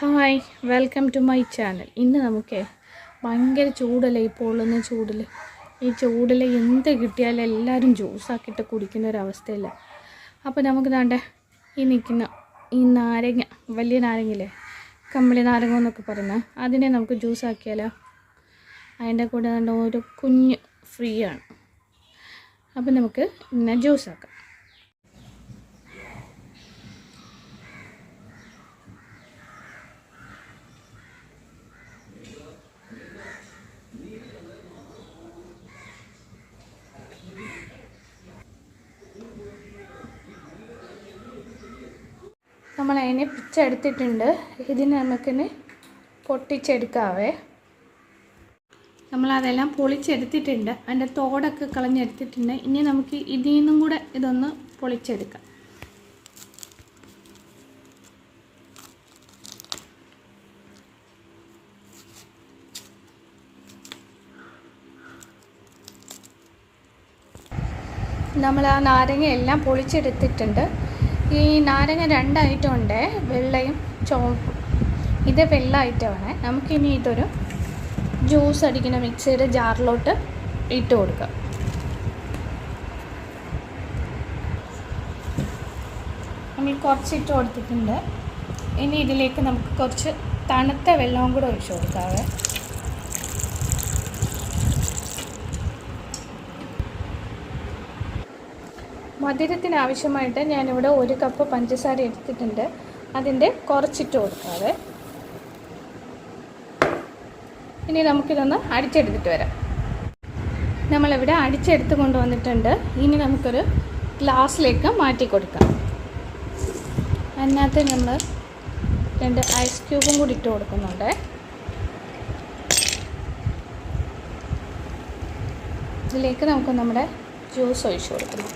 Hi welcome to my channel. ഇന്ന് നമുക്ക് ഭയങ്കര ചൂടല്ലേ ഈ പൊള്ളുന്ന ചൂടിൽ ഈ ചൂടിൽ എന്ത് കിട്ടിയാലും എല്ലാവരും ജ്യൂസാക്കിയിട്ട് കുടിക്കുന്ന ഒരവസ്ഥയില്ല അപ്പോൾ നമുക്ക് ദാണ്ടെ ഈ നിൽക്കുന്ന ഈ നാരങ്ങ വലിയ നാരങ്ങയില്ലേ? കമ്പിളി നാരങ്ങ എന്നൊക്കെ പറയുന്ന അതിനെ നമുക്ക് ജ്യൂസാക്കിയാലോ? അതിന്റെ കൂടെ താണ്ട ഒരു കുഞ്ഞ് ഫ്രീ ആണ്. അപ്പോൾ നമുക്ക് ഇന്ന ജ്യൂസാക്കാം. നമ്മൾ അതിനെ പിച്ചെടുത്തിട്ടുണ്ട്. ഇതിന് നമുക്കിന് പൊട്ടിച്ചെടുക്കാവേ. നമ്മളതെല്ലാം പൊളിച്ചെടുത്തിട്ടുണ്ട്. അതിന്റെ തോടൊക്കെ കളഞ്ഞെടുത്തിട്ടുണ്ട്. ഇനി നമുക്ക് ഇതിൽ നിന്നും കൂടെ ഇതൊന്ന് പൊളിച്ചെടുക്കാം. നമ്മൾ ആ നാരങ്ങ എല്ലാം പൊളിച്ചെടുത്തിട്ടുണ്ട്. ഈ നാരങ്ങ രണ്ട് ഐറ്റം ഉണ്ട് വെള്ളയും ചുവപ്പും. ഇത് വെള്ള ഐറ്റമാണ്. നമുക്കിനി ഇതൊരു ജ്യൂസ് അടിക്കുന്ന മിക്സിയുടെ ജാറിലോട്ട് ഇട്ട് കൊടുക്കാം. നമ്മൾ കുറച്ച് ഇട്ട് കൊടുത്തിട്ടുണ്ട്. ഇനി ഇതിലേക്ക് നമുക്ക് കുറച്ച് തണുത്ത വെള്ളവും കൂടെ ഒഴിച്ചു കൊടുക്കാവേ. മധുരത്തിന് ആവശ്യമായിട്ട് ഞാനിവിടെ ഒരു കപ്പ് പഞ്ചസാര എടുത്തിട്ടുണ്ട്. അതിന്റെ കുറച്ചിട്ട് കൊടുക്കാതെ ഇനി നമുക്കിതൊന്ന് അടിച്ചെടുത്തിട്ട് വരാം. നമ്മളിവിടെ അടിച്ചെടുത്ത് കൊണ്ടുവന്നിട്ടുണ്ട്. ഇനി നമുക്കൊരു ഗ്ലാസ്സിലേക്ക് മാറ്റി കൊടുക്കാം. അതിനകത്ത് നമ്മൾ രണ്ട് ഐസ് ക്യൂബും കൂടി ഇട്ട് കൊടുക്കുന്നുണ്ട്. ഇതിലേക്ക് നമുക്ക് നമ്മുടെ ജ്യൂസ് ഒഴിച്ചു കൊടുക്കണം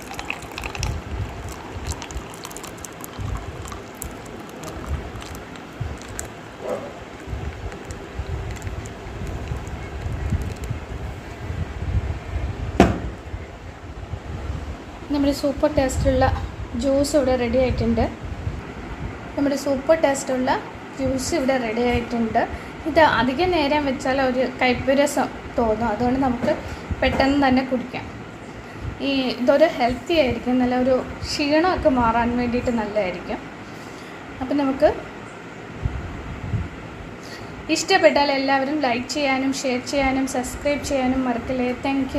നമ്മുടെ സൂപ്പർ ടേസ്റ്റുള്ള ജ്യൂസ് ഇവിടെ റെഡി ആയിട്ടുണ്ട്. നമ്മുടെ സൂപ്പർ ടേസ്റ്റുള്ള ജ്യൂസ് ഇവിടെ റെഡി ആയിട്ടുണ്ട്. ഇത് അധികം നേരം വെച്ചാൽ ഒരു കൈപ്പുരസം രസം തോന്നും. അതുകൊണ്ട് നമുക്ക് പെട്ടെന്ന് തന്നെ കുടിക്കാം. ഈ ഇതൊരു ഹെൽത്തി ആയിരിക്കും. നല്ല ഒരു ക്ഷീണമൊക്കെ മാറാൻ വേണ്ടിയിട്ട് നല്ലതായിരിക്കും. അപ്പം നമുക്ക് ഇഷ്ടപ്പെട്ടാൽ എല്ലാവരും ലൈക്ക് ചെയ്യാനും ഷെയർ ചെയ്യാനും സബ്സ്ക്രൈബ് ചെയ്യാനും മറക്കില്ലേ. താങ്ക്